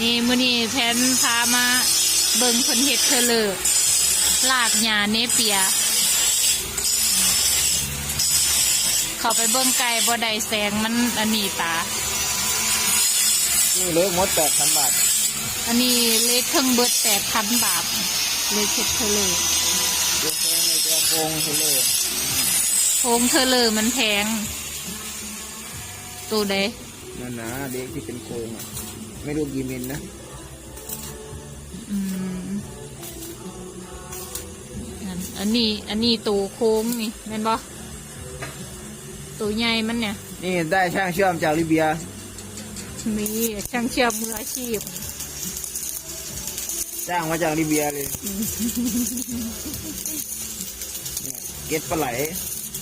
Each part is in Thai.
นี่มื้อนี้แพนพามาเบิ่งคนเฮ็ดเธอเลอลากหญ้าเนเปีย เข้าไปเบิ่งไก่บ่ได้แสงมันอันนี้ตา นี่เล็กมดแปดพันบาท อันนี้เลขเครื่องเบิดแปดพันบาทเลขเฮ็ดเธอเลอเล็กแพงในตัวโกงเทเลอร์โครงเธอเลอมันแพงตัวใดนั่นนะเด็กที่เป็นโกงอะ ไม่รู้กี่มิลนะอืมอันอันนี้ อันนี้ตัวโค้งนี่แม่นบ่ตัวใหญ่มันเนี่ย นี่ได้ช่างเชื่อมจากลิเบีย มีช่างเชื่อมมืออาชีพ จ้างมาจากลิเบียเลยเนี่ยเก็ตปลาไหล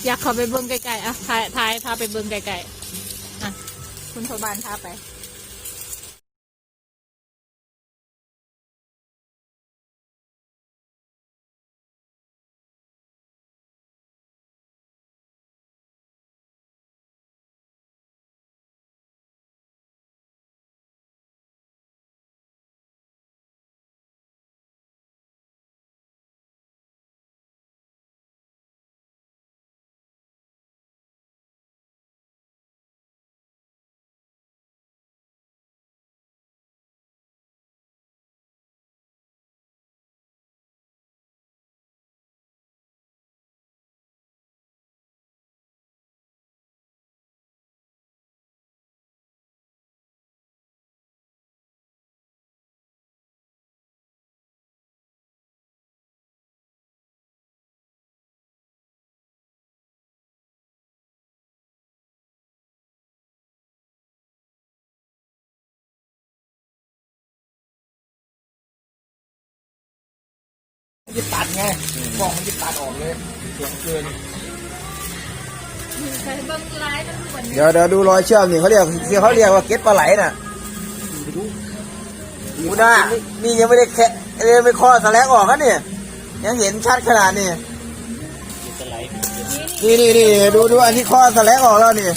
อยากเข้าไปเบิ่งไกลๆอะถ่ายถ่ายพาไปเบิ่งไกลๆอะ คุณพบาลพาไป มันจะตัดไงกล่องมันจะตัดออกเลยเสียงเกินใส่เบิ่งไลฟ์ทั้งวันนี้เดี๋ยวเดี๋ยวดูรอยเชื่อมนี่เขาเรียกที่เขาเรียกว่าเก็ตปลาไหลน่ะดูหน้านี่ยังไม่ได้แคะเลยไม่ข้อสแลกออกกันเนี่ยยังเห็นชัดขนาดนี้นี่นี่นี่ดูดูอันที่ข้อสแลกออกแล้วนี่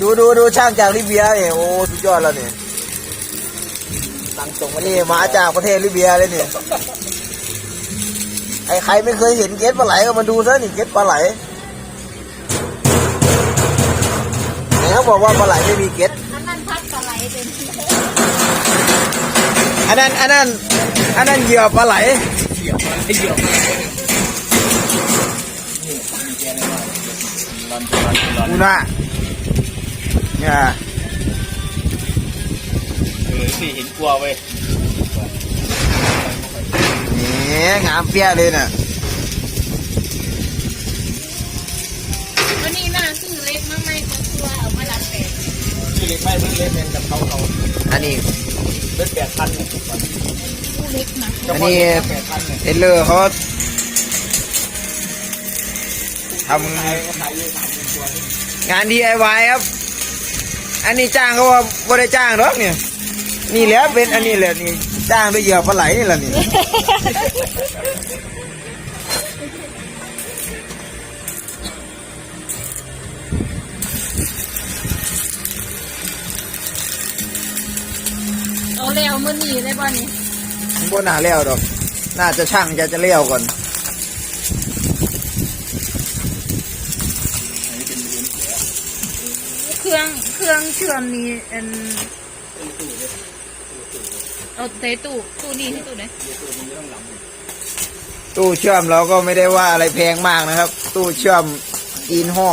ดูดูดูช่างจากลิเบียเนี่ยโอ้สุดยอดแล้วเนี่ยตั้งตรงมานี่มาจากประเทศลิเบียเลยเนี่ย ไอ้ใครไม่เคยเห็นเก็ตปลาไหลก็มาดูซะนี่เก็ตปลาไหลไหนเขาบอกว่าปลาไหลไม่มีเก็ตอันนั้นพัดปลาไหลเป็นที่อันนั้นอันนั้นอันนั้นเหยื่อปลาไหลกูน่าเนี่ยเออสิเห็นกลัวเว้ย งามเปี้ยเลยน่ะวันนี้น่าซื้อเล็กมากไหมก็ตัวเอามาดัดแปลงนี่เล็กไม่เพิ่งเล่นเล่นกับเขาเขาอันนี้เล่นแปดพันเนี่ยผู้เล็กนะอันนี้แปดพันเนี่ยเทเลอร์เขาทขายก็ขานตัวนี่ำงาน DIY ครับ อันนี้จ้างเขาว่าไม่ได้จ้างหรอกเนี่ย นี่แหละเป็นอันนี้แหละนี่ จ้างด้วยเหยื่อปลาไหลนี่แหละนี่ เอาแล้วมื้อนี้ได้บ่นี่บนหนาเลี้ยวดอก น่าจะช่างจะจะเลี้ยวก่อน เครื่องเครื่องเชื่อมนี่อัน เอาในตู้ตู้นี้ที่ตู้ไหนตู้เชื่อมเราก็ไม่ได้ว่าอะไรแพงมากนะครับ ตู้เชื่อมจีนห่อ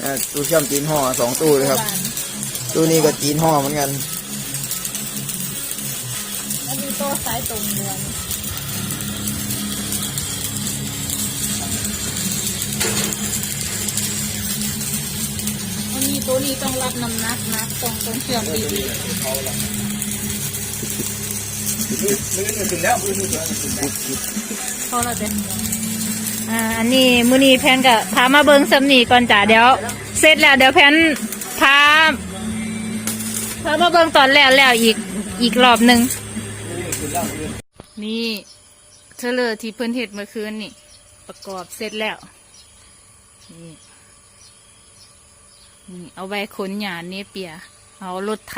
เอ่อตู้เชื่อมจีนห่อสองตู้เลยครับ ตู้นี้ก็จีนห่อเหมือนกันอันนี้โต๊ะสายตรงเดือนอันนี้ตัวนี้ต้องรับน้ำหนักนะต้องต้องเชื่อมดี มือมือถึงแล้วมือถึงแล้วๆเขาเราจะอ่าอันนี้มือนี้แพนกับพามาเบิงสำนีก่อนจ้ะเดี๋ยว เสร็จแล้วเดี๋ยวแพนพาพามาเบิงตอนแล้วแล้วอีกอีกรอบหนึ่งนี่เทเลอที่เพิ่นเห็ดเมื่อคืนนี่ ประกอบเสร็จแล้ว นี่นี่เอาไว้ขนหยาเนเปีย เอารถไถ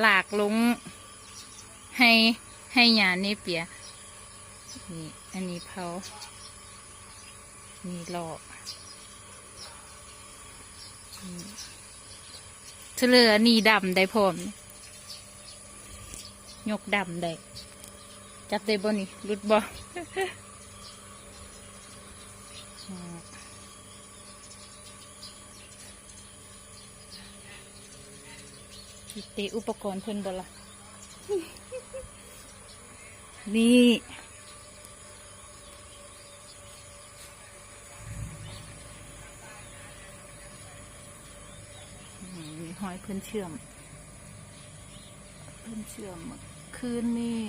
หลากลง ให้ให้ยานี่เปียนี่ อันนี้เผานี่หลอกเฉลอนี่ดำได้พร้อมยกดำได้ จับได้บ่นี่รุดบ่อ่าสิเตะอุปกรณ์เพิ่นบ่ละ นี่มีหอยเพื่อนเชื่อม เพื่อนเชื่อม คืนนี่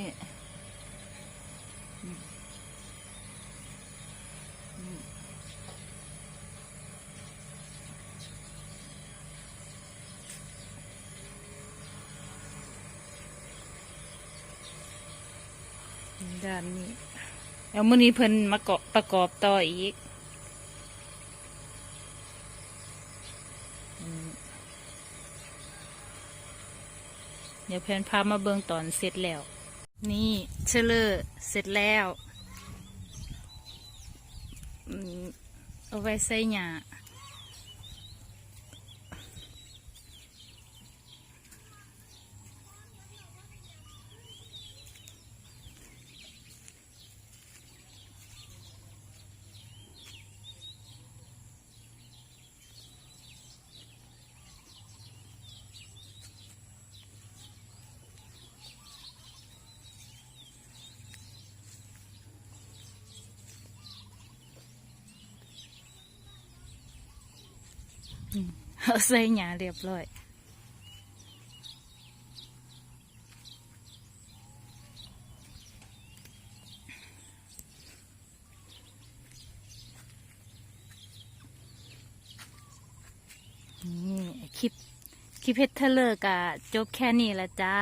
ด้านนี้แล้วมื้อนี้เพิ่นมาเกาะประกอบต่ออีกเดี๋ยวเพนพามาเบิ่งตอนเสร็จแล้ว นี่เชลเลอร์เสร็จแล้วอืมเอาไว้ใส่หญ้า เอาใส่หญ้าเรียบร้อยนี่คลิปคลิปเพชรเทเลอร์กะจบแค่นี้ละจ้า